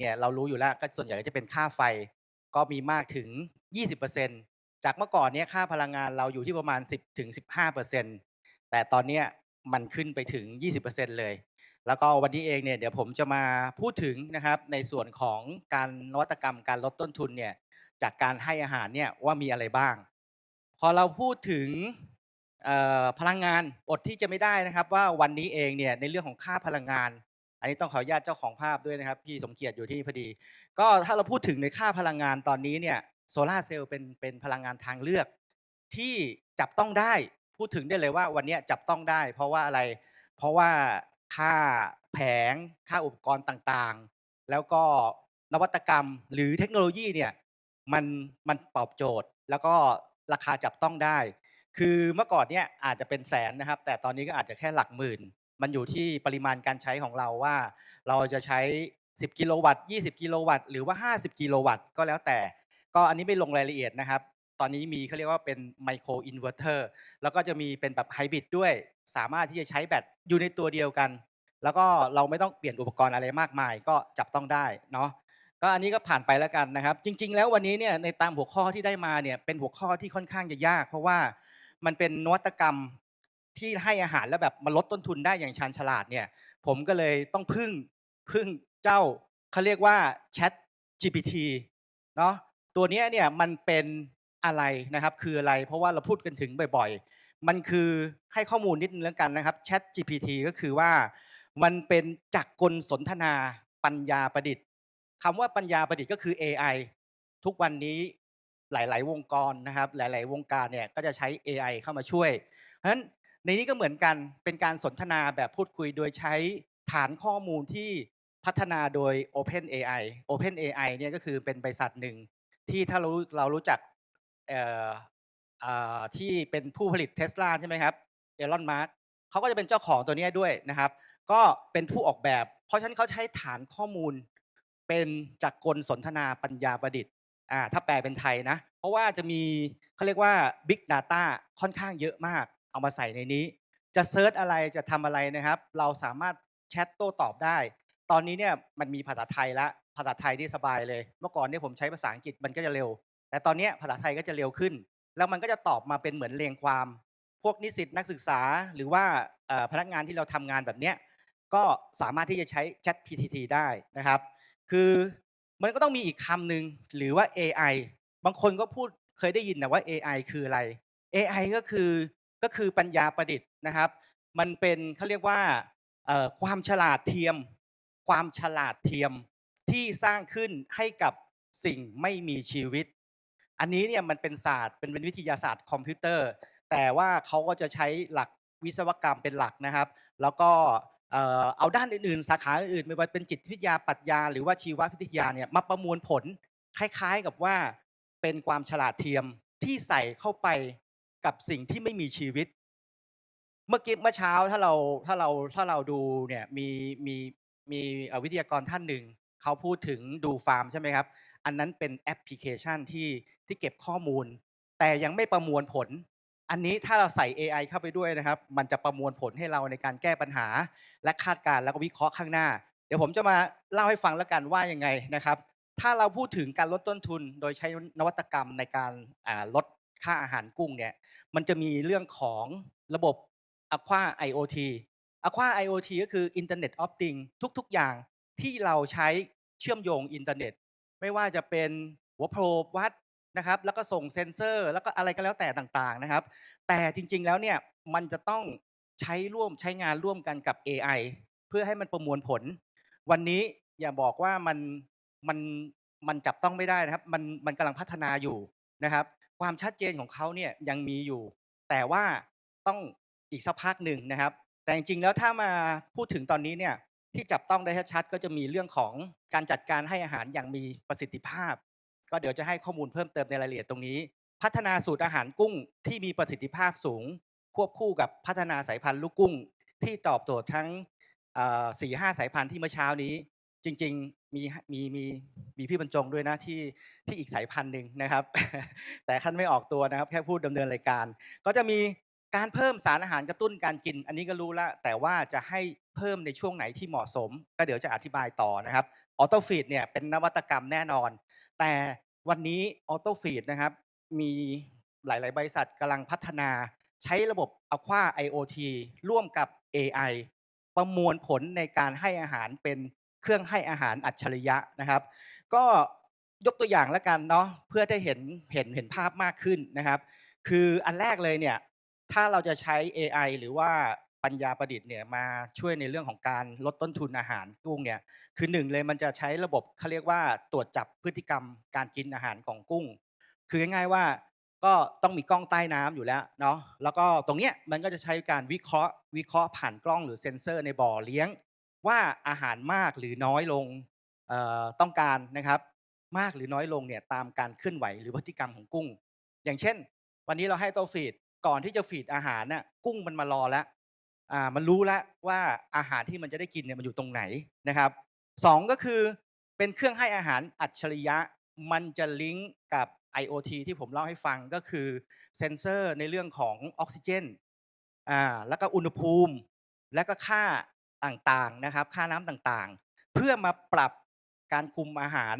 เนี่ยเรารู้อยู่แล้วก็ส่วนใหญ่ก็จะเป็นค่าไฟก็มีมากถึง 20%จากเมื่อก่อนเนี่ยค่าพลังงานเราอยู่ที่ประมาณ 10-15%แต่ตอนนี้มันขึ้นไปถึง 20%เลย แล้วก็วันนี้เองเนี่ยเดี๋ยวผมจะมาพูดถึงนะครับในส่วนของการนวัตกรรมการลดต้นทุนเนี่ยจากการให้อาหารเนี่ยว่ามีอะไรบ้าง พอเราพูดถึงพลังงานอดที่จะไม่ได้นะครับ ว่าวันนี้เองเนี่ยในเรื่องของค่าพลังงาน อันนี้ต้องขออนุญาตเจ้าของภาพด้วยนะครับ พี่สมเกียรติอยู่ที่พอดี ก็ถ้าเราพูดถึงในค่าพลังงานตอนนี้เนี่ยโซลาเซลล์เป็นเป็นพลังงานทางเลือก ที่จับต้องได้พูดถึงได้เลยว่าวันนี้จับต้องได้ เพราะว่าอะไร เพราะว่าค่าแผงค่าอุปกรณ์ต่างๆ แล้วก็นวัตกรรมหรือเทคโนโลยีเนี่ยมันมันตอบโจทย์ แล้วก็ราคาจับต้องได้ คือเมื่อก่อนเนี่ยอาจจะเป็นแสนนะครับ แต่ตอนนี้ก็อาจจะแค่หลักหมื่น มันอยู่ที่ปริมาณการใช้ของเราว่า เราจะใช้ 10 กิโลวัตต์ 20 กิโลวัตต์ หรือว่า 50 กิโลวัตต์ก็แล้วแต่ ก็อันนี้ไม่ลงรายละเอียดนะครับ ตอนนี้มีเขาเรียกว่าเป็นไมโครอินเวอร์เตอร์ แล้วก็จะมีเป็นแบบไฮบริดด้วย สามารถที่จะใช้แบตอยู่ในตัวเดียวกัน แล้วก็เราไม่ต้องเปลี่ยนอุปกรณ์อะไรมากมาย ก็จับต้องได้เนาะ ก็อันนี้ก็ผ่านไปแล้วกันนะครับ จริง ๆ แล้ววันนี้เนี่ยในตามหัวข้อที่ได้มาเนี่ยเป็นหัวข้อที่ค่อนข้างจะยาก เพราะว่ามันเป็นนวัตกรรม ที่ให้อาหารแล้วแบบมาลดต้นทุนได้อย่างชาญฉลาดเนี่ย ผมก็เลยต้องพึ่งพึ่งเจ้าเขาเรียกว่า Chat GPT เนาะตัวเนี้ยเนี่ยมันเป็นอะไรนะครับ คืออะไรเพราะว่าเราพูดกันถึงบ่อยๆ มันคือให้ข้อมูลนิดนึงแล้วกันนะครับ Chat GPT ก็คือว่ามันเป็นจักรกลสนทนาปัญญาประดิษฐ์คำว่าปัญญาประดิษฐ์ก็คือ AI ทุกวันนี้หลาย ๆ วงกรนะครับ หลาย ๆ วงการเนี่ยก็จะใช้ AI เข้ามาช่วย เพราะฉะนั้น ในนี้ก็เหมือนกันเป็นการสนทนาแบบพูดคุยโดยใช้ฐานข้อมูลที่พัฒนาโดย Open AI Open AI เนี่ยก็คือเป็นบริษัทหนึ่งที่ถ้าเราเรารู้จักที่เป็นผู้ผลิตเทสลาใช่ไหมครับเอลอนมาร์กเขาก็จะเป็นเจ้าของตัวนี้ด้วยนะครับ ก็เป็นผู้ออกแบบ เพราะฉะนั้นเขาใช้ฐานข้อมูล เป็นจักกลสนทนาปัญญาประดิษฐ์อ่าถ้าแปลเป็นไทยนะ เพราะว่าจะมีเขาเรียกว่า Big Data ค่อนข้างเยอะมาก เอามาใส่ในนี้ จะเซิร์ชอะไรจะทำอะไรนะครับ เราสามารถแชทโต้ตอบได้ ตอนนี้เนี่ยมันมีภาษาไทยละภาษาไทยที่สบายเลย เมื่อก่อนเนี่ยผมใช้ภาษาอังกฤษมันก็จะเร็ว แต่ตอนนี้ภาษาไทยก็จะเร็วขึ้น แล้วมันก็จะตอบมาเป็นเหมือนเรียงความ พวกนิสิตนักศึกษาหรือว่าพนักงานที่เราทำงานแบบเนี้ยก็สามารถที่จะใช้ Chat GPT ได้นะครับ คือมันก็ต้องมีอีกคำหนึ่งหรือว่า AI บางคนก็พูดเคยได้ยินนะว่า AI คืออะไร AI ก็คือ ก็คือปัญญาประดิษฐ์นะครับ มันเป็นเขาเรียกว่าความฉลาดเทียม ความฉลาดเทียมที่สร้างขึ้นให้กับสิ่งไม่มีชีวิต อันนี้เนี่ยมันเป็นศาสตร์เป็นวิทยาศาสตร์คอมพิวเตอร์ แต่ว่าเขาก็จะใช้หลักวิศวกรรมเป็นหลักนะครับ แล้วก็เอ่อเอาด้านอื่นๆ สาขาอื่นๆไม่ว่าเป็นจิตวิทยาปรัชญาหรือว่าชีววิทยาเนี่ยมาประมวลผลคล้ายๆกับว่าเป็นความฉลาดเทียมที่ใส่เข้าไป กับสิ่งที่ไม่มีชีวิต เมื่อกี้เมื่อเช้าถ้าเราถ้าเราถ้าเราดูเนี่ยมีมีมีวิทยากรท่านหนึ่งเขาพูดถึงดูฟาร์มใช่ไหมครับ อันนั้นเป็นแอปพลิเคชันที่ที่เก็บข้อมูล แต่ยังไม่ประมวลผล อันนี้ถ้าเราใส่ AI เข้าไปด้วยนะครับ มันจะประมวลผลให้เราในการแก้ปัญหา และคาดการณ์แล้วก็วิเคราะห์ข้างหน้า เดี๋ยวผมจะมาเล่าให้ฟังแล้วกันว่ายังไงนะครับ ถ้าเราพูดถึงการลดต้นทุน โดยใช้นวัตกรรมในการลด ค่าอาหารกุ้งเนี่ยมันจะมีเรื่องของระบบ Aqua IoT Aqua IoT ก็คือ Internet of Things ทุกๆ อย่างที่เราใช้เชื่อมโยงอินเทอร์เน็ต ไม่ว่าจะเป็นหัวโพรบวัดนะครับ แล้วก็ส่งเซ็นเซอร์ แล้วก็อะไรก็แล้วแต่ต่างๆนะครับ แต่จริงๆแล้วเนี่ยมันจะต้องใช้ร่วมใช้งานร่วมกันกับ AI เพื่อให้มันประมวลผล วันนี้อย่าบอกว่ามันมันมันจับต้องไม่ได้นะครับ มันมันกำลังพัฒนาอยู่นะครับ ความชัดเจนของเขาเนี่ยยังมีอยู่ แต่ว่าต้องอีกสักพักหนึ่งนะครับ แต่จริงๆแล้วถ้ามาพูดถึงตอนนี้เนี่ยที่จับต้องได้ชัดก็จะมีเรื่องของการจัดการให้อาหารอย่างมีประสิทธิภาพ ก็เดี๋ยวจะให้ข้อมูลเพิ่มเติมในรายละเอียดตรงนี้ พัฒนาสูตรอาหารกุ้งที่มีประสิทธิภาพสูง ควบคู่กับพัฒนาสายพันธุ์ลูกกุ้ง ที่ตอบโจทย์ทั้งสี่ห้าสายพันธุ์ที่เมื่อเช้านี้ จริง ๆ มีมีมีมีพี่บรรจงด้วยนะที่ที่อีกสายพันธุ์หนึ่งนะครับ แต่ท่านไม่ออกตัวนะครับ แค่พูดดำเนินรายการ ก็จะมีการเพิ่มสารอาหารกระตุ้นการกิน อันนี้ก็รู้ละแต่ว่าจะให้เพิ่มในช่วงไหนที่เหมาะสม ก็เดี๋ยวจะอธิบายต่อนะครับออโต้ฟีดเนี่ยเป็นนวัตกรรมแน่นอน แต่วันนี้ออโต้ฟีดนะครับ มีหลาย ๆ บริษัทกำลังพัฒนา ใช้ระบบ Aqua IoT ร่วมกับ AI ประมวลผลในการให้อาหารเป็น เครื่องให้อาหารอัจฉริยะนะครับ ก็ยกตัวอย่างแล้วกันเนาะเพื่อได้เห็นเห็นเห็นภาพมากขึ้นนะครับ คืออันแรกเลยเนี่ยถ้าเราจะใช้ AI หรือว่าปัญญาประดิษฐ์เนี่ยมาช่วยในเรื่องของการลดต้นทุนอาหารกุ้งเนี่ยคือหนึ่งเลยมันจะใช้ระบบเขาเรียกว่าตรวจจับพฤติกรรมการกินอาหารของกุ้ง คือง่ายๆว่าก็ต้องมีกล้องใต้น้ำอยู่แล้วเนาะแล้วก็ตรงเนี้ยมันก็จะใช้การวิเคราะห์ วิเคราะห์ผ่านกล้องหรือเซ็นเซอร์ในบ่อเลี้ยง ว่าอาหารมากหรือน้อยลงต้องการนะครับ มากหรือน้อยลงเนี่ยตามการเคลื่อนไหวหรือพฤติกรรมของกุ้ง อย่างเช่น วันนี้เราให้ตัวฟีดก่อนที่จะฟีดอาหารน่ะกุ้งมันมารอแล้วมันรู้แล้วว่าอาหารที่มันจะได้กินเนี่ยมันอยู่ตรงไหนนะครับสองก็คือเป็นเครื่องให้อาหารอัจฉริยะมันจะลิงก์กับ IoT ที่ผมเล่าให้ฟังก็คือเซนเซอร์ในเรื่องของออกซิเจนอ่าแล้วก็อุณหภูมิ และก็ค่า ต่างๆนะครับ ค่าน้ำต่างๆ เพื่อมาปรับการคุมอาหาร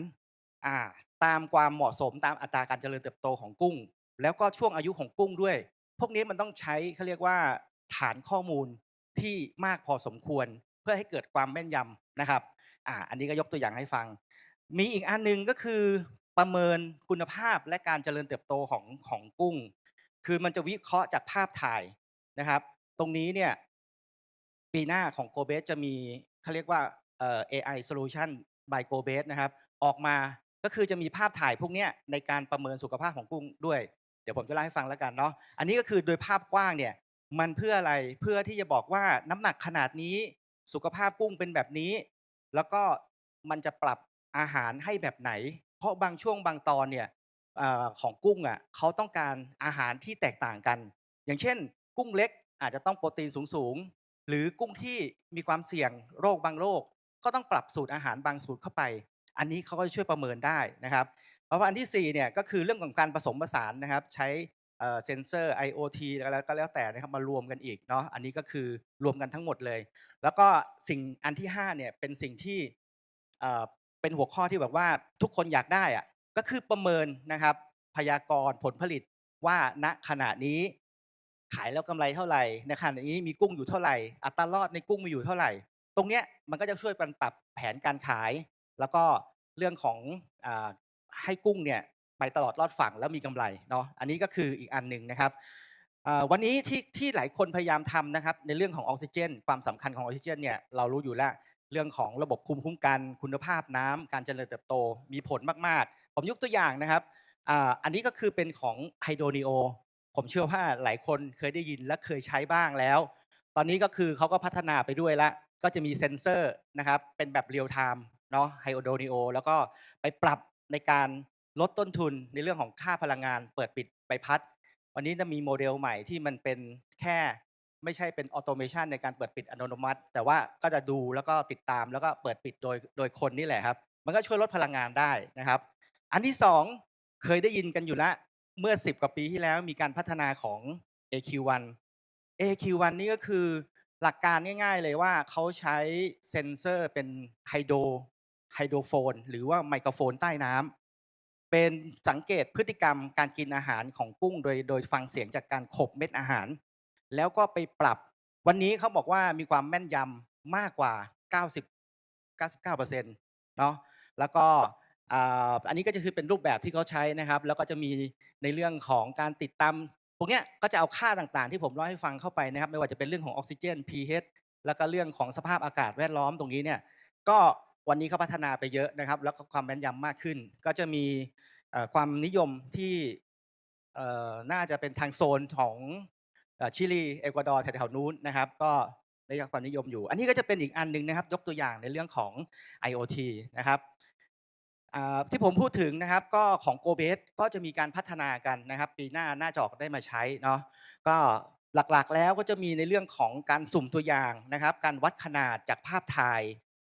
อ่าตามความเหมาะสมตามอัตราการเจริญเติบโตของกุ้ง แล้วก็ช่วงอายุของกุ้งด้วย พวกนี้มันต้องใช้เขาเรียกว่าฐานข้อมูลที่มากพอสมควร เพื่อให้เกิดความแม่นยำนะครับอ่าอันนี้ก็ยกตัวอย่างให้ฟัง มีอีกอันหนึงก็คือประเมินคุณภาพและการเจริญเติบโตของของกุ้ง คือมันจะวิเคราะห์จากภาพถ่ายนะครับ ตรงนี้เนี่ย ปีหน้าของ g o b a s e จะมีเขาเรียกว่าเอ่อ AI solution by g o b a s e นะครับออกมาก็คือจะมีภาพถ่ายพวกเนี้ยในการประเมินสุขภาพของกุ้งด้วย เดี๋ยวผมจะเล่าให้ฟังแล้วกันเนาะอันนี้ก็คือโดยภาพกว้างเนี่ยมันเพื่ออะไรเพื่อที่จะบอกว่าน้ำหนักขนาดนี้ สุขภาพกุ้งเป็นแบบนี้ แล้วก็มันจะปรับอาหารให้แบบไหน เพราะบางช่วงบางตอนเนี่ยอของกุ้งอะเขาต้องการอาหารที่แตกต่างกัน อย่างเช่น กุ้งเล็กอาจจะต้องโปรตีนสูง หรือกุ้งที่มีความเสี่ยงโรคบางโรคก็ต้องปรับสูตรอาหารบางสูตรเข้าไป อันนี้เขาก็จะช่วยประเมินได้นะครับ เพราะว่าอันที่4เนี่ยก็คือเรื่องของการผสมผสานนะครับ ใช้เซนเซอร์ IoT แล้วก็แล้วแต่นะครับมารวมกันอีกเนาะอันนี้ก็คือรวมกันทั้งหมดเลย แล้วก็สิ่งอันที่5เนี่ยเป็นสิ่งที่เอ่อเป็นหัวข้อที่แบบว่าทุกคนอยากได้อะก็คือประเมินนะครับพยากรณ์ผลผลิตว่าณขณะนี้ ขายแล้วกำไรเท่าไหร่ในขณะนี้มีกุ้งอยู่เท่าไหร่ อัตรารอดในกุ้งมีอยู่เท่าไหร่ ตรงเนี้ยมันก็จะช่วยกันปรับแผนการขาย แล้วก็เรื่องของอให้กุ้งเนี่ยไปตลอดรอดฝั่งแล้วมีกำไรเนาะอันนี้ก็คืออีกอันหนึ่งนะครับวันนี้ที่ที่หลายคนพยายามทำนะครับในเรื่องของออกซิเจน ความสำคัญของออกซิเจนเนี่ยเรารู้อยู่แล้วเรื่องของระบบคุมคุ้มกันคุณภาพน้ำการเจริญเติบโตมีผลมาก ๆ ผมยกตัวอย่างนะครับอันนี้ก็คือเป็นของไฮโดรนิโอ ผมเชื่อว่าหลายคนเคยได้ยินและเคยใช้บ้างแล้ว ตอนนี้ก็คือเขาก็พัฒนาไปด้วยละ ก็จะมีเซ็นเซอร์นะครับเป็นแบบเรียลไทม์เนาะไฮโดรนิโอแล้วก็ไปปรับในการลดต้นทุนในเรื่องของค่าพลังงาน เปิดปิดใบพัด วันนี้จะมีโมเดลใหม่ที่มันเป็นแค่ไม่ใช่เป็นออโตเมชันในการเปิดปิดอัตโนมัติ แต่ว่าก็จะดูแล้วก็ติดตามแล้วก็เปิดปิดโดยโดยคนนี่แหละครับ มันก็ช่วยลดพลังงานได้นะครับ อันที่สองเคยได้ยินกันอยู่แล้ว เมื่อ 10 กว่าปีที่แล้วมีการพัฒนาของ AQ1 AQ1 นี่ก็คือหลักการง่าย ๆ เลยว่าเขาใช้เซนเซอร์เป็นไฮโดรไฮโดโฟน หรือว่าไมโครโฟนใต้น้ำเป็นสังเกตพฤติกรรมการกินอาหารของกุ้ง โดยโดยฟังเสียงจากการขบเม็ดอาหาร แล้วก็ไปปรับ วันนี้เขาบอกว่ามีความแม่นยำมากกว่า 90 99%เนาะแล้วก็ อันนี้ก็จะคือเป็นรูปแบบที่เขาใช้นะครับ แล้วก็จะมีในเรื่องของการติดตามพวกเนี้ยก็จะเอาค่าต่างๆ ที่ผมเล่าให้ฟังเข้าไปนะครับ ไม่ว่าจะเป็นเรื่องของออกซิเจน pH แล้วก็เรื่องของสภาพอากาศแวดล้อมตรงนี้เนี่ยก็วันนี้เขาพัฒนาไปเยอะนะครับ แล้วก็ความแม่นยำมากขึ้น ก็จะมีความนิยมที่น่าจะเป็นทางโซนของชิลีเอกวาดอร์แถวๆนู้นนะครับ ก็ได้รับความนิยมอยู่ อันนี้ก็จะเป็นอีกอันหนึ่งนะครับ ยกตัวอย่างในเรื่องของ IoT นะครับ ที่ผมพูดถึงนะครับก็ของ g o b a s ก็จะมีการพัฒนากันนะครับ ปีหน้าน่าจะออกได้มาใช้เนาะก็หลักๆแล้วก็จะมีในเรื่องของการสุ่มตัวอย่างนะครับ การวัดขนาดจากภาพถ่าย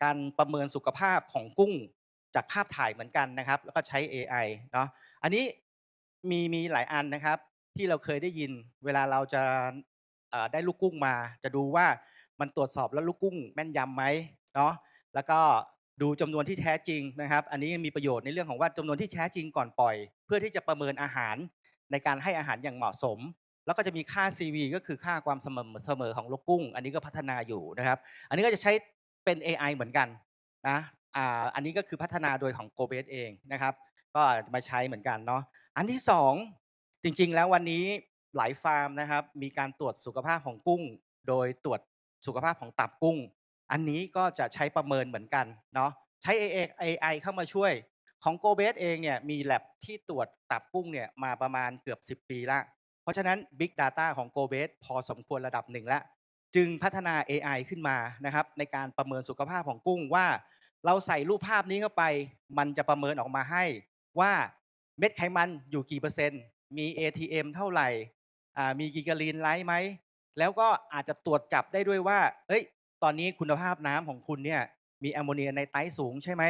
การประเมินสุขภาพของกุ้งจากภาพถ่ายเหมือนกันนะครับ แล้วก็ใช้ AI เนาะอันนี้มีมีหลายอันนะครับ ที่เราเคยได้ยิน เวลาเราจะได้ลูกกุ้งมา จะดูว่ามันตรวจสอบแล้วลูกกุ้งแม่นยำไหมเนาะแล้วก็ ดูจำนวนที่แท้จริงนะครับ อันนี้มีประโยชน์ในเรื่องของว่าจำนวนที่แท้จริงก่อนปล่อย เพื่อที่จะประเมินอาหารในการให้อาหารอย่างเหมาะสม แล้วก็จะมีค่า CV ก็คือค่าความเสมอเสมอของลูกกุ้ง อันนี้ก็พัฒนาอยู่นะครับ อันนี้ก็จะใช้เป็น AI เหมือนกันนะอ่าอันนี้ก็คือพัฒนาโดยของ g o b a s เองนะครับ ก็มาใช้เหมือนกันเนาะอันที่สองจริงๆ แล้ววันนี้หลายฟาร์มนะครับ มีการตรวจสุขภาพของกุ้ง โดยตรวจสุขภาพของตับกุ้ง อันนี้ก็จะใช้ประเมินเหมือนกันเนาะใช้ AI เข้ามาช่วยของ g o b a s เองเนี่ยมีแ a บที่ตรวจตับกุ้งเนี่ยมาประมาณเกือบ 10 ปีละ เพราะฉะนั้น Big Data ของ g o b a s พอสมควรระดับหนึ่งล้วจึงพัฒนา AI ขึ้นมานะครับในการประเมินสุขภาพของกุ้งว่า เราใส่รูปภาพนี้เข้าไป มันจะประเมินออกมาให้ว่าเม็ดไขมันอยู่กี่เปอร์เซ็นต์ มี ATM เท่าไหร่มีกิกาลีนไลท์ไหม แล้วก็อาจจะตรวจจับได้ด้วยว่า เอ้ย ตอนนี้คุณภาพน้ำของคุณเนี่ยมีแอมโมเนียในไตสูงใช่ไหม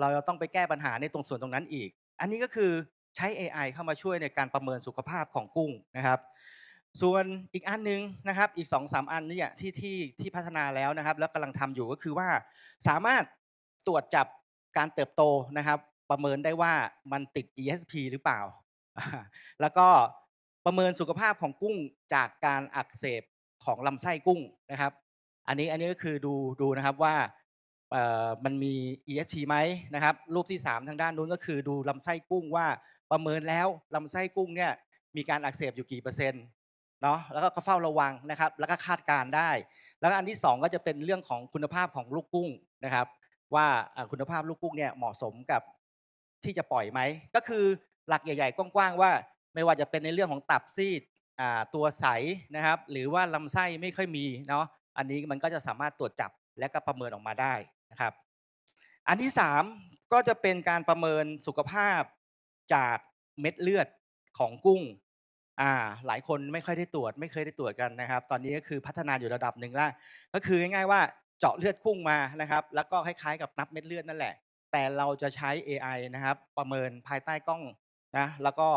เราจะต้องไปแก้ปัญหาในตรงส่วนตรงนั้นอีก อันนี้ก็คือใช้ AI เข้ามาช่วยในการประเมินสุขภาพของกุ้งนะครับ ส่วนอีกอันหนึงนะครับ อีก2อสอันนี่ที่ที่ที่พัฒนาแล้วนะครับ แล้วกำลังทำอยู่ก็คือว่า สามารถตรวจจับการเติบโตนะครับ ประเมินได้ว่ามันติด ESP หรือเปล่า แล้วก็ประเมินสุขภาพของกุ้งจากการอักเสบของลำไส้กุ้งนะครับ อันนี้อันนี้ก็คือดูดูนะครับว่ามันมี ESP ไหมนะครับ รูปที่ 3 ทางด้านนู้นก็คือดูลำไส้กุ้งว่าประเมินแล้วลำไส้กุ้งเนี่ยมีการอักเสบอยู่กี่เปอร์เซ็นต์เนาะแล้วก็เฝ้าระวังนะครับ แล้วก็คาดการได้ แล้วอันที่ 2 ก็จะเป็นเรื่องของคุณภาพของลูกกุ้งนะครับ ว่าคุณภาพลูกกุ้งเนี่ยเหมาะสมกับที่จะปล่อยไหม ก็คือหลักใหญ่ ๆ กว้างๆว่า ไม่ว่าจะเป็นในเรื่องของตับซีดตัวใสนะครับ หรือว่าลำไส้ไม่ค่อยมีเนาะ อันนี้มันก็จะสามารถตรวจจับและก็ประเมินออกมาได้นะครับ อันที่ 3 ก็จะเป็นการประเมินสุขภาพจากเม็ดเลือดของกุ้งอ่าหลายคนไม่ค่อยได้ตรวจไม่เคยได้ตรวจกันนะครับ ตอนนี้ก็คือพัฒนาอยู่ระดับหนึ่งแล้วก็คือง่ายๆว่าเจาะเลือดกุ้งมานะครับ แล้วก็คล้ายๆกับนับเม็ดเลือดนั่นแหละ แต่เราจะใช้ AI นะครับ ประเมินภายใต้กล้องนะแล้วก็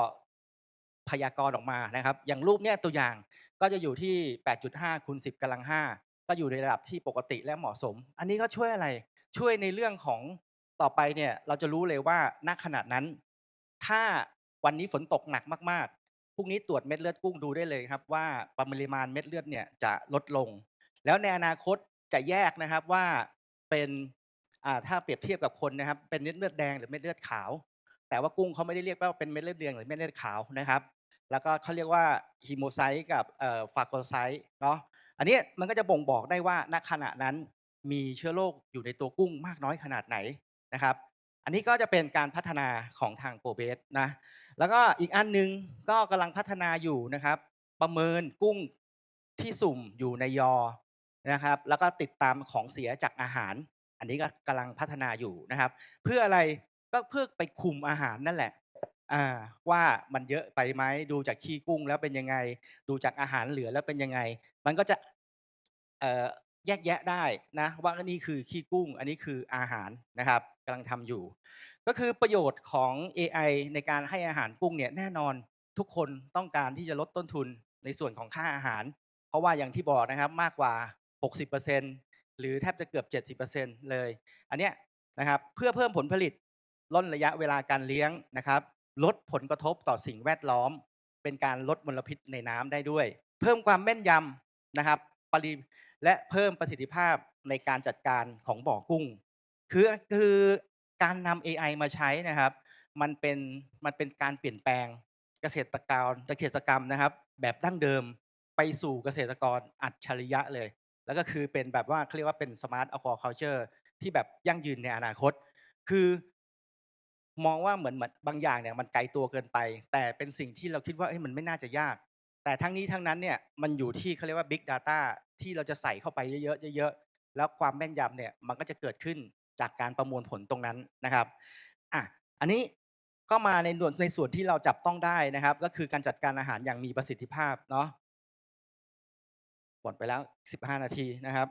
พยากรณ์ออกมานะครับ อย่างรูปเนี่ยตัวอย่างก็จะอยู่ที่ 8.5คูณ10กำลัง5 ก็อยู่ในระดับที่ปกติและเหมาะสม อันนี้ก็ช่วยอะไรช่วยในเรื่องของต่อไปเนี่ยเราจะรู้เลยว่าณขณะนั้น ถ้าวันนี้ฝนตกหนักมากๆพรุ่งนี้ตรวจเม็ดเลือดกุ้งดูได้เลยครับ ว่าปริมาณเม็ดเลือดเนี่ยจะลดลง แล้วในอนาคตจะแยกนะครับว่าเป็นถ้าเปรียบเทียบกับคนนะครับ เป็นเม็ดเลือดแดงหรือเม็ดเลือดขาว แต่ว่ากุ้งเขาไม่ได้เรียกว่าเป็นเม็ดเลือดแดงหรือเม็ดเลือดขาวนะครับ แล้วก็เขาเรียกว่าฮีโมไซต์กับฟาโกไซต์เนาะ อันนี้มันก็จะบ่งบอกได้ว่าณขณะนั้นมีเชื้อโรคอยู่ในตัวกุ้งมากน้อยขนาดไหนนะครับ อันนี้ก็จะเป็นการพัฒนาของทางโปรเบสนะ แล้วก็อีกอันหนึงก็กำลังพัฒนาอยู่นะครับ ประเมินกุ้งที่สุ่มอยู่ในยอนะครับ แล้วก็ติดตามของเสียจากอาหาร อันนี้ก็กำลังพัฒนาอยู่นะครับ เพื่ออะไรก็เพื่อไปคุมอาหารนั่นแหละ อ่า ว่ามันเยอะไปไหม ดูจากขี้กุ้งแล้วเป็นยังไง ดูจากอาหารเหลือแล้วเป็นยังไง มันก็จะเอ่อแยกแยะได้นะว่าอันนี้คือขี้กุ้ง อันนี้คืออาหารนะครับกำลังทำอยู่ ก็คือประโยชน์ของ AI ในการให้อาหารกุ้งเนี่ยแน่นอนทุกคนต้องการที่จะลดต้นทุนในส่วนของค่าอาหาร เพราะว่าอย่างที่บอกนะครับมากกว่า 60%หรือแทบจะเกือบ 70%เลย อันเนี้ยนะครับเพื่อเพิ่มผลผลิตลดระยะเวลาการเลี้ยงนะครับ ลดผลกระทบต่อสิ่งแวดล้อม เป็นการลดมลพิษในน้ำได้ด้วย เพิ่มความแม่นยำนะครับปริและเพิ่มประสิทธิภาพในการจัดการของบ่อกุ้ง คือคือการนำ AI มาใช้นะครับ มันเป็นมันเป็นการเปลี่ยนแปลงเกษตรกรเกษตรกรรมนะครับ แบบดั้งเดิมไปสู่เกษตรกรอัจฉริยะเลย แล้วก็คือเป็นแบบว่าเขาเรียกว่าเป็น smart aquaculture ที่แบบยั่งยืนในอนาคต คือ มองว่าเหมือนเหมือนบางอย่างเนี่ยมันไกลตัวเกินไป แต่เป็นสิ่งที่เราคิดว่าเอ้ยมันไม่น่าจะยาก แต่ทั้งนี้ทั้งนั้นเนี่ยมันอยู่ที่เขาเรียกว่า big data ที่เราจะใส่เข้าไปเยอะๆเยอะๆแล้วความแม่นยำเนี่ยมันก็จะเกิดขึ้นจากการประมวลผลตรงนั้นนะครับอะอันนี้ก็มาในส่วนในส่วนที่เราจับต้องได้นะครับ ก็คือการจัดการอาหารอย่างมีประสิทธิภาพเนาะหมดไปแล้ว 15 นาทีนะครับ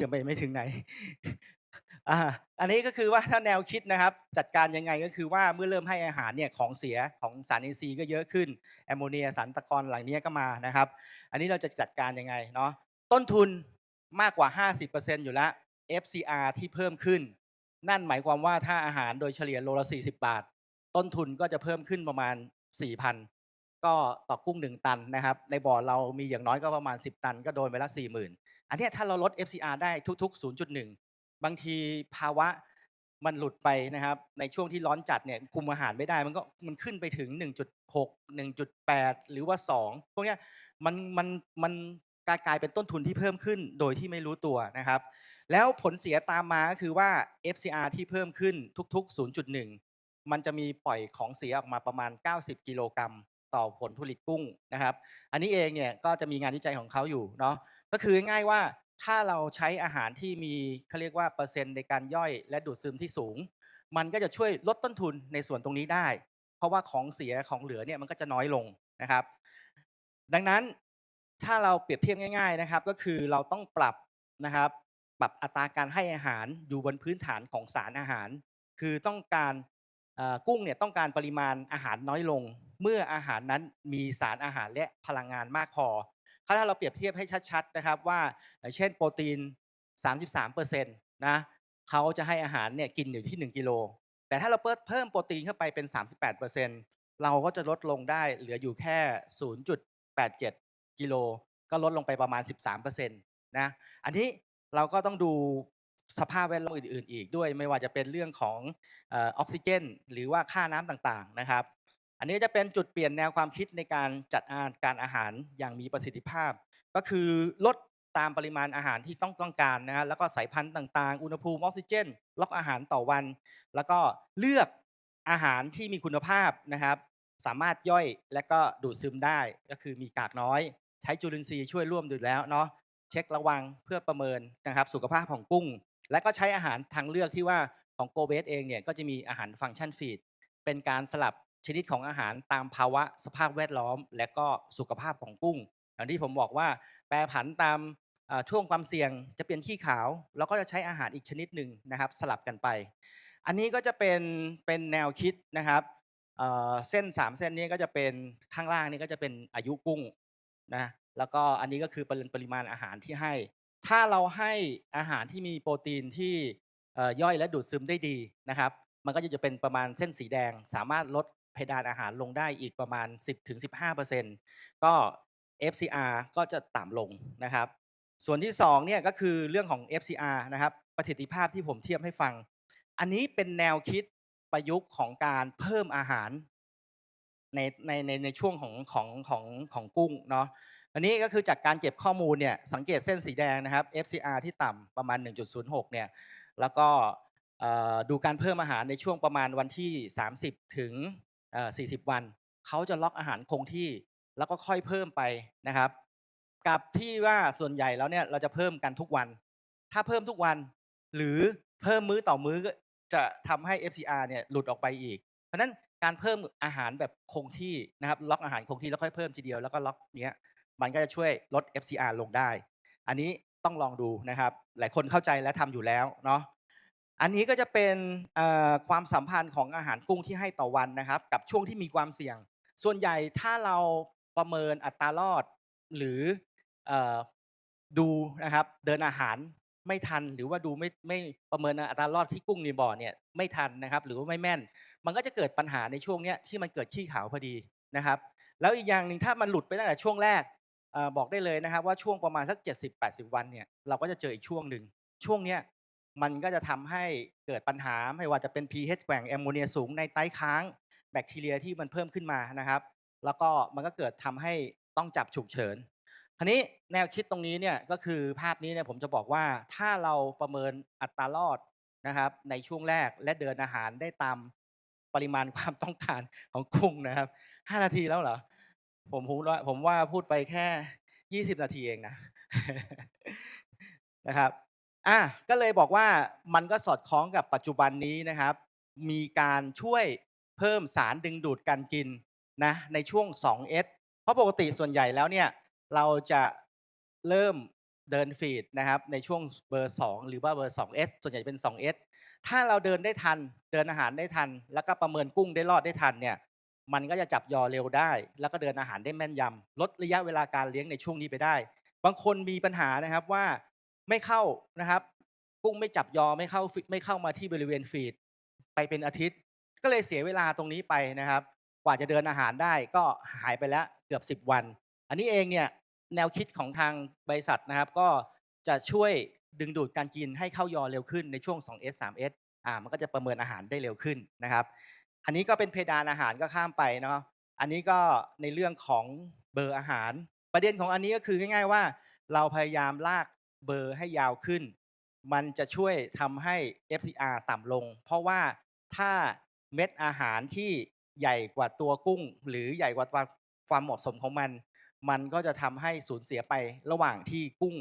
ยังไปไม่ถึงไหน อ่าอันนี้ก็คือว่าถ้าแนวคิดนะครับ จัดการยังไงก็คือว่าเมื่อเริ่มให้อาหารเนี่ยของเสียของสารอินทรีย์ก็เยอะขึ้นแอมโมเนียสารตะกอนเหล่านี้ก็มานะครับ อันนี้เราจะจัดการยังไงเนาะต้นทุนมากกว่า 50%อยู่แล้ว FCR ที่เพิ่มขึ้น นั่นหมายความว่าถ้าอาหารโดยเฉลี่ยโลละ40 บาท ต้นทุนก็จะเพิ่มขึ้นประมาณ 4,000 ก็ต่อกุ้ง 1 ตันนะครับ ในบ่อเรามีอย่างน้อยก็ประมาณ 10 ตัน ก็โดนไปละ40,000 อันนี้ถ้าเราลด FCR ได้ทุก ๆ 0.1 บางทีภาวะมันหลุดไปนะครับ ในช่วงที่ร้อนจัดเนี่ยคุมอาหารไม่ได้มันก็มันขึ้นไปถึง 1.6 1.8 หรือว่า 2 พวกเนี้ยมันมันมันกลายกลายเป็นต้นทุนที่เพิ่มขึ้นโดยที่ไม่รู้ตัวนะครับ แล้วผลเสียตามมาก็คือว่า FCR ที่เพิ่มขึ้นทุก ๆ 0.1 มันจะมีปล่อยของเสียออกมาประมาณ 90 กิโลกรัมต่อผลผลิตกุ้งนะครับ อันนี้เองเนี่ยก็จะมีงานวิจัยของเขาอยู่เนาะก็คือง่ายว่า ถ้าเราใช้อาหารที่มีเขาเรียกว่าเปอร์เซ็นต์ในการย่อยและดูดซึมที่สูง มันก็จะช่วยลดต้นทุนในส่วนตรงนี้ได้ เพราะว่าของเสียของเหลือเนี่ยมันก็จะน้อยลงนะครับ ดังนั้นถ้าเราเปรียบเทียบง่าย ๆนะครับ ก็คือเราต้องปรับนะครับ ปรับอัตราการให้อาหารอยู่บนพื้นฐานของสารอาหาร คือต้องการกุ้งเนี่ยต้องการปริมาณอาหารน้อยลง เมื่ออาหารนั้นมีสารอาหารและพลังงานมากพอ ถ้าเราเปรียบเทียบให้ชัดๆนะครับว่าเช่นโปรตีน 33%นะเขาจะให้อาหารเนี่ยกินอยู่ที่ 1 กิโล แต่ถ้าเราเพิ่มเพิ่มโปรตีนเข้าไปเป็น 38%เราก็จะลดลงได้เหลืออยู่แค่ 0.87 กิโล ก็ลดลงไปประมาณ 13%นะอันนี้เราก็ต้องดูสภาพแวดล้อมอื่น ๆ อีกด้วย ไม่ว่าจะเป็นเรื่องของออออกซิเจน หรือว่าค่าน้ำต่างๆนะครับ อันนี้จะเป็นจุดเปลี่ยนแนวความคิดในการจัดอาการอาหารอย่างมีประสิทธิภาพ ก็คือลดตามปริมาณอาหารที่ต้องต้องการนะฮะแล้วก็สายพันธุ์ต่างๆ อุณหภูมิออกซิเจน ล็อกอาหารต่อวัน แล้วก็เลือกอาหารที่มีคุณภาพนะครับ สามารถย่อยและก็ดูดซึมได้ ก็คือมีกากน้อย ใช้จุลินทรีย์ช่วยร่วมอยู่แล้วเนาะเช็คระวังเพื่อประเมินนะครับสุขภาพของกุ้ง และก็ใช้อาหารทางเลือกที่ว่าของโกเบสเองเนี่ยก็จะมีอาหารฟังก์ชันฟีดเป็นการสลับ ชนิดของอาหารตามภาวะสภาพแวดล้อม และก็สุขภาพของกุ้งอย่างที่ผมบอกว่าแปรผันตามช่วงความเสี่ยงจะเป็นขี้ขาวเราก็จะใช้อาหารอีกชนิดหนึ่งนะครับ สลับกันไป อันนี้ก็จะเป็นเป็นแนวคิดนะครับเส้น 3 เส้นนี้ก็จะเป็นข้างล่างนี่ก็จะเป็นอายุกุ้งนะแล้วก็อันนี้ก็คือปริมาณอาหารที่ให้ ถ้าเราให้อาหารที่มีโปรตีนที่ย่อยและดูดซึมได้ดีนะครับ มันก็จะเป็นประมาณเส้นสีแดง สามารถลด เพดานอาหารลงได้อีกประมาณ 10-15%ก็ FCR ก็จะต่ำลงนะครับ ส่วนที่2เนี่ยก็คือเรื่องของ FCR นะครับ ประสิทธิภาพที่ผมเทียบให้ฟัง อันนี้เป็นแนวคิดประยุกต์ของการเพิ่มอาหารในในในในช่วงของของของของกุ้งเนาะอันนี้ก็คือจากการเก็บข้อมูลเนี่ยสังเกตเส้นสีแดงนะครับ FCR ที่ต่ำประมาณ 1.06 เนี่ยแล้วก็ดูการเพิ่มอาหารในช่วงประมาณวันที่ 30 ถึง เอ่อ40วัน เขาจะล็อกอาหารคงที่แล้วก็ค่อยเพิ่มไปนะครับ กับที่ว่าส่วนใหญ่แล้วเนี่ยเราจะเพิ่มกันทุกวัน ถ้าเพิ่มทุกวัน หรือเพิ่มมื้อต่อมื้อก็จะทำให้ FCR เนี่ยหลุดออกไปอีก เพราะฉะนั้นการเพิ่มอาหารแบบคงที่นะครับ ล็อกอาหารคงที่แล้วค่อยเพิ่มทีเดียวแล้วก็ล็อกเนี้ยมันก็จะช่วยลด FCR ลงได้ อันนี้ต้องลองดูนะครับ หลายคนเข้าใจและทำอยู่แล้วเนาะ อันนี้ก็จะเป็นความสัมพันธ์ของอาหารกุ้งที่ให้ต่อวันนะครับ กับช่วงที่มีความเสี่ยง ส่วนใหญ่ถ้าเราประเมินอัตรารอดหรืออดูนะครับเดินอาหารไม่ทันหรือว่าดูไม่ไม่ประเมินอัตรารอดที่กุ้งในบ่อเนี่ยไม่ทันนะครับ หรือว่าไม่แม่น มันก็จะเกิดปัญหาในช่วงเนี้ยที่มันเกิดขี้ขาวพอดีนะครับ แล้วอีกอย่างหนึ่งถ้ามันหลุดไปตั้งแต่ช่วงแรกอบอกได้เลยนะครับ ว่าช่วงประมาณสัก 70-80 วันเนี่ยเราก็จะเจออีกช่วงหนึ่งช่วงเนี้ย มันก็จะทำให้เกิดปัญหาไม่ว่าจะเป็น pH แกว่งแอมโมเนียสูงในไตค้างแบคทีเรียที่มันเพิ่มขึ้นมานะครับ แล้วก็มันก็เกิดทำให้ต้องจับฉุกเฉินคราวนี้แนวคิดตรงนี้เนี่ยก็คือภาพนี้เนี่ยผมจะบอกว่าถ้าเราประเมินอัตรารอดนะครับ ในช่วงแรกและเดินอาหารได้ตามปริมาณความต้องการของกุ้งนะครับห้านาทีแล้วเหรอผมผมว่าผมว่าพูดไปแค่ยี่สิบนาทีเองนะนะครับ อะก็เลยบอกว่ามันก็สอดคล้องกับปัจจุบันนี้นะครับ มีการช่วยเพิ่มสารดึงดูดการกินนะในช่วง 2S เพราะปกติส่วนใหญ่แล้วเนี่ยเราจะเริ่มเดินฟีดนะครับในช่วงเบอร์ 2 หรือว่าเบอร์ 2S ส่วนใหญ่เป็น 2S ถ้าเราเดินได้ทันเดินอาหารได้ทัน แล้วก็ประเมินกุ้งได้รอดได้ทันเนี่ยมันก็จะจับยอเร็วได้ แล้วก็เดินอาหารได้แม่นยำลดระยะเวลาการเลี้ยงในช่วงนี้ไปได้ บางคนมีปัญหานะครับว่า ไม่เข้านะครับ กุ้งไม่จับยอไม่เข้าฟีไม่เข้ามาที่บริเวณฟีดไปเป็นอาทิตย์ ก็เลยเสียเวลาตรงนี้ไปนะครับ กว่าจะเดินอาหารได้ก็หายไปแล้วเกือบ 10 วัน อันนี้เองเนี่ยแนวคิดของทางบริษัทนะครับ ก็จะช่วยดึงดูดการกินให้เข้ายอเร็วขึ้นในช่วง 2S 3S อ่ามันก็จะประเมินอาหารได้เร็วขึ้นนะครับ อันนี้ก็เป็นเพดานอาหารก็ข้ามไปเนาะอันนี้ก็ในเรื่องของเบอร์อาหาร ประเด็นของอันนี้ก็คือง่าย ๆว่า เราพยายามลาก เบอร์ให้ยาวขึ้น มันจะช่วยทำให้ FCR ต่ำลง เพราะว่าถ้าเม็ดอาหารที่ใหญ่กว่าตัวกุ้ง หรือใหญ่กว่าความเหมาะสมของมัน มันก็จะทำให้สูญเสียไประหว่างที่กุ้ง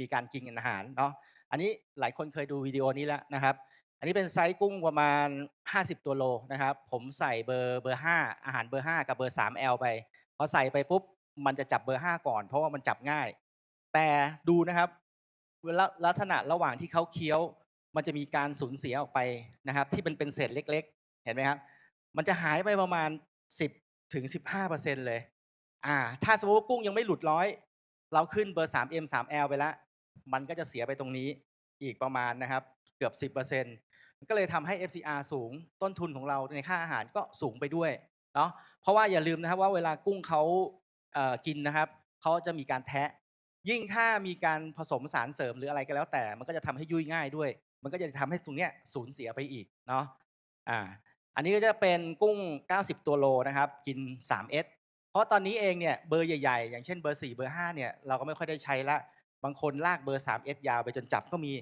มีการกินอาหารเนาะอันนี้หลายคนเคยดูวิดีโอนี้แล้วนะครับ อันนี้เป็นไซส์กุ้งประมาณ 50 ตัวโลนะครับ ผมใส่เบอร์เบอร์ 5 อาหารเบอร์ 5 กับเบอร์ 3L ไป พอใส่ไปปุ๊บ มันจะจับเบอร์ 5 ก่อน เพราะว่ามันจับง่าย แต่ดูนะครับ ลาลักษณะระหว่างที่เขาเคี้ยว มันจะมีการสูญเสียออกไปนะครับ ที่เป็นเป็นเศษเล็ก ๆ เห็นไหมครับ มันจะหายไปประมาณ 10ถึง15%เซ็นเลย อ่า ถ้าสมมติว่ากุ้งยังไม่หลุดร้อย เราขึ้นเบอร์ 3M 3L ไปแล้ว มันก็จะเสียไปตรงนี้อีกประมาณนะครับ เกือบ 10%ก็เลยทำให้ FCR สูงต้นทุนของเราในค่าอาหารก็สูงไปด้วยเนาะเพราะว่าอย่าลืมนะครับว่าเวลากุ้งเขากินนะครับเขาจะมีการแทะ ยิ่งถ้ามีการผสมสารเสริมหรืออะไรก็แล้วแต่ มันก็จะทำให้ยุ่ยง่ายด้วย มันก็จะทำให้ตรงเนี้ยสูญเสียไปอีกเนาะอ่าอันนี้ก็จะเป็นกุ้ง 90 ตัวโลนะครับกิน 3S เพราะตอนนี้เองเนี่ยเบอร์ใหญ่ๆ อย่างเช่นเบอร์ 4 เบอร์ 5 เนี่ยเราก็ไม่ค่อยได้ใช้ละบางคนลากเบอร์ 3S ยาวไปจนจับก็มี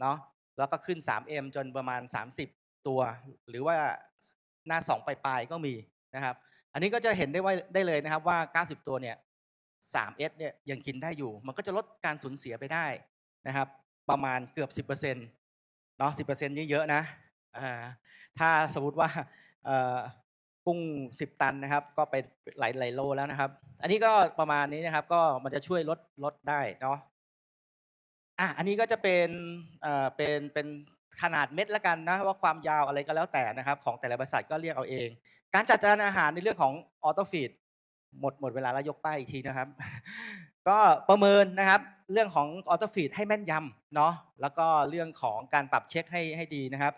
เนาะแล้วก็ขึ้น 3M จนประมาณ 30 ตัว หรือว่าหน้า 2 ปลายๆก็มีนะครับ อันนี้ก็จะเห็นได้ว่าได้เลยนะครับว่า 90 ตัวเนี่ย 3S เนี่ยยังกินได้อยู่ มันก็จะลดการสูญเสียไปได้นะครับ ประมาณเกือบ 10%เนาะ10%นี่เยอะนะถ้าสมมติว่ากุ้ง 10 ตันนะครับ ก็ไปหลายหลายโลแล้วนะครับ อันนี้ก็ประมาณนี้นะครับ ก็มันจะช่วยลดลดได้เนาะอะอันนี้ก็จะเป็นเอ่อเป็นเป็นขนาดเม็ดล้วกันนะว่าความยาวอะไรก็แล้วแต่นะครับ ของแต่ละบริษัทก็เรียกเอาเอง การจัดจานอาหารในเรื่องของออโตฟีด หมดหมดเวลาแล้วยกป้ายอีกทีนะครับ ก็ประเมินนะครับ เรื่องของออโตฟีดให้แม่นยำเนาะแล้วก็เรื่องของการปรับเช็คให้ให้ดีนะครับ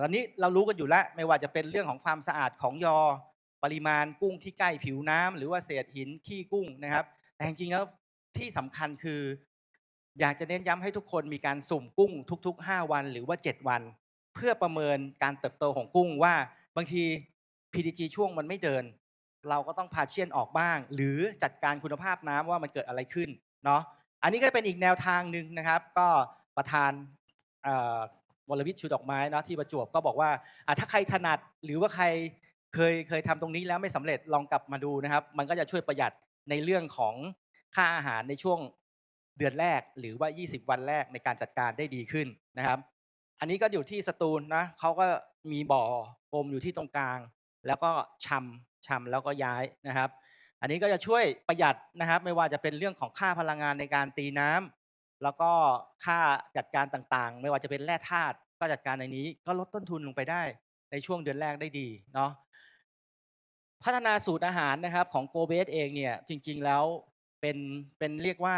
ตอนนี้เรารู้กันอยู่แล้วไม่ว่าจะเป็นเรื่องของความสะอาดของยอ ปริมาณกุ้งที่ใกล้ผิวน้ำหรือว่าเศษหินขี้กุ้งนะครับ แต่จริงๆแล้วที่สำคัญคือ อยากจะเน้นย้ำให้ทุกคนมีการสุ่มกุ้งทุก ๆ 5 วันหรือว่า 7 วัน เพื่อประเมินการเติบโตของกุ้งว่าบางที PDG ช่วงมันไม่เดิน เราก็ต้องพาเชียนออกบ้าง หรือจัดการคุณภาพน้ำว่ามันเกิดอะไรขึ้นเนาะอันนี้ก็เป็นอีกแนวทางหนึ่งนะครับ ก็ประธานวรวิทย์ชูดอกไม้เนาะที่ประจวบก็บอกว่าถ้าใครถนัดหรือว่าใครเคยเคยทำตรงนี้แล้วไม่สำเร็จลองกลับมาดูนะครับ มันก็จะช่วยประหยัดในเรื่องของค่าอาหารในช่วงเดือนแรก หรือว่า 20 วันแรกในการจัดการได้ดีขึ้นนะครับ อันนี้ก็อยู่ที่สตูลนะเขาก็มีบ่อกลมอยู่ที่ตรงกลาง แล้วก็ชำ ชำแล้วก็ย้ายนะครับ อันนี้ก็จะช่วยประหยัดนะครับ ไม่ว่าจะเป็นเรื่องของค่าพลังงานในการตีน้ำแล้วก็ค่าจัดการต่างๆ ไม่ว่าจะเป็นแร่ธาตุก็จัดการในนี้ ก็ลดต้นทุนลงไปได้ในช่วงเดือนแรกได้ดีเนาะพัฒนาสูตรอาหารนะครับของโกเบสเองเนี่ยจริง ๆแล้วเป็นเป็นเรียกว่า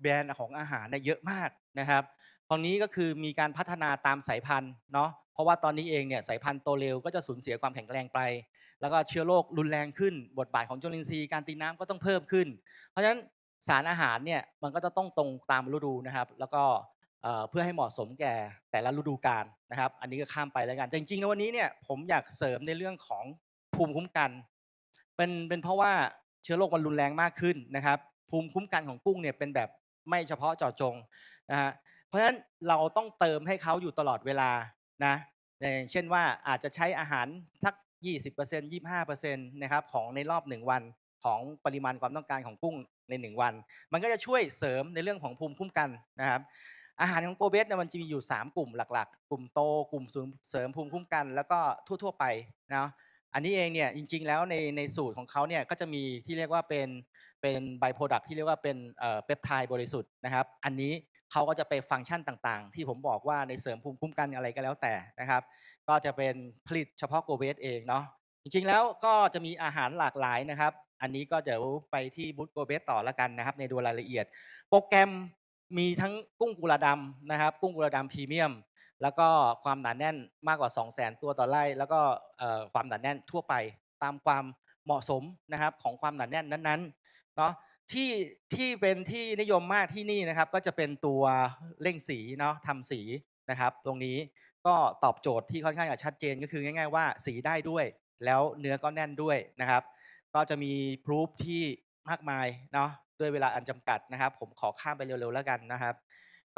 แบรนด์ของอาหารเนี่ยเยอะมากนะครับ ตรงนี้ก็คือมีการพัฒนาตามสายพันธุ์เนาะเพราะว่าตอนนี้เองเนี่ยสายพันธุ์โตเร็วก็จะสูญเสียความแข็งแรงไป แล้วก็เชื้อโรครุนแรงขึ้น บทบาทของจุลินทรีย์การตีน้ำก็ต้องเพิ่มขึ้น เพราะฉะนั้นสารอาหารเนี่ยมันก็จะต้องตรงตามฤดูนะครับ แล้วก็เพื่อให้เหมาะสมแก่แต่ละฤดูกาลนะครับ อันนี้ก็ข้ามไปแล้วกันแต่จริงๆแล้ววันนี้เนี่ยผมอยากเสริมในเรื่องของภูมิคุ้มกัน เป็นเป็นเพราะว่าเชื้อโรคมันรุนแรงมากขึ้นนะครับ ภูมิคุ้มกันของกุ้งเนี่ยเป็นแบบไม่เฉพาะเจาะจงนะฮะ เพราะฉะนั้นเราต้องเติมให้เขาอยู่ตลอดเวลานะอย่างเช่นว่าอาจจะใช้อาหารสัก 20% 25%นะครับของในรอบ 1 วันของปริมาณความต้องการของกุ้งใน 1 วัน มันก็จะช่วยเสริมในเรื่องของภูมิคุ้มกันนะครับ อาหารของโกเบสเนี่ยมันจะมีอยู่ 3 กลุ่มหลัก ๆ กลุ่มโตกลุ่มเสริมภูมิคุ้มกัน แล้วก็ทั่ว ๆ ไปนะอันนี้เองเนี่ยจริง ๆ แล้วในในสูตรของเขาเนี่ยก็จะมีที่เรียกว่าเป็นเป็นไบโปรดักที่เรียกว่าเป็นเอ่อเปปไทด์บริสุทธิ์นะครับ อันนี้ เขาก็จะไปฟังก์ชันต่างๆ ที่ผมบอกว่าในเสริมภูมิคุ้มกันอะไรก็แล้วแต่นะครับ ก็จะเป็นผลิตเฉพาะโกเบสเองเนาะจริงๆแล้วก็จะมีอาหารหลากหลายนะครับ อันนี้ก็เดี๋ยวไปที่บูธโกเบสต่อล้วกันนะครับ ในดูรายละเอียด โปรแกรมมีทั้งกุ้งกุลาดำนะครับ กุ้งกุลาดำพรีเมียม แล้วก็ความหนาแน่นมากกว่า 2 0 0 0 0 0 ตัวต่อไร่ แล้วก็ความหนาแน่นทั่วไปตามความเหมาะสมนะครับของความหนาแน่นนั้นๆเนาะ ที่ที่เป็นที่นิยมมากที่นี่นะครับ ก็จะเป็นตัวเร่งสีเนาะทำสีนะครับ ตรงนี้ก็ตอบโจทย์ที่ค่อนข้างจะชัดเจนก็คือง่าย ๆ ว่าสีได้ด้วย แล้วเนื้อก็แน่นด้วยนะครับ ก็จะมีพรูฟที่มากมายเนาะด้วยเวลาอันจำกัดนะครับ ผมขอข้ามไปเร็วๆแล้วกันนะครับ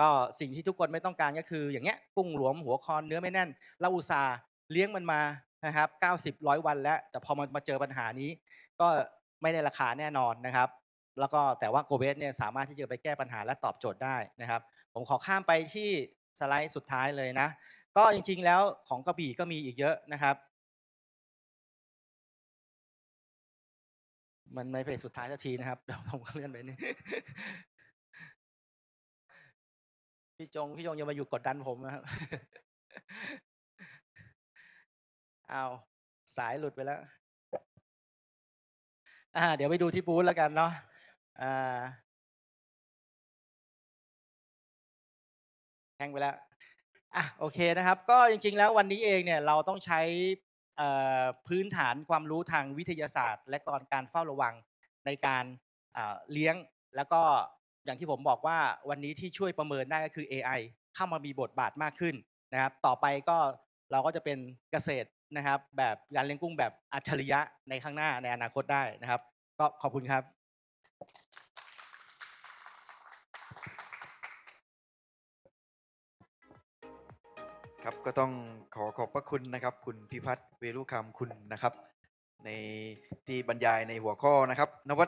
ก็สิ่งที่ทุกคนไม่ต้องการก็คือ อย่างเงี้ยกุ้งหลวมหัวคอนเนื้อไม่แน่นเราอุตส่าห์เลี้ยงมันมานะครับ90ร้อยวันแล้ว แต่พอมันมาเจอปัญหานี้ ก็ไม่ได้ราคาแน่นอนนะครับ แล้วก็แต่ว่าโกเบสเนี่ยสามารถที่จะไปแก้ปัญหาและตอบโจทย์ได้นะครับ ผมขอข้ามไปที่สไลด์สุดท้ายเลยนะ ก็จริงๆแล้วของกระบี่ก็มีอีกเยอะนะครับ มันไม่เป็นสุดท้ายสักทีนะครับเดี๋ยวผมก็เลื่อนไปนี่พี่จงพี่จงอย่ามาอยู่กดดันผมนะครับอ้าวสายหลุดไปแล้ว อ่า เดี๋ยวไปดูที่บูธแล้วกันเนาะ อ่าแห้งไปแล้ว อะโอเคนะครับ ก็จริง ๆ แล้ววันนี้เองเนี่ยเราต้องใช้พื้นฐานความรู้ทางวิทยาศาสตร์ และก่อนการเฝ้าระวังในการเลี้ยง แล้วก็อย่างที่ผมบอกว่าวันนี้ที่ช่วยประเมินได้ก็คือ AI เข้ามามีบทบาทมากขึ้นนะครับ ต่อไปก็เราก็จะเป็นเกษตรนะครับ แบบการเลี้ยงกุ้งแบบอัจฉริยะในข้างหน้าในอนาคตได้นะครับ ก็ขอบคุณครับ ครับก็ต้องขอขอบพระคุณนะครับ คุณพิพัฒน์เวรุคำคุณนะครับ ในที่บรรยายในหัวข้อนะครับ นวัต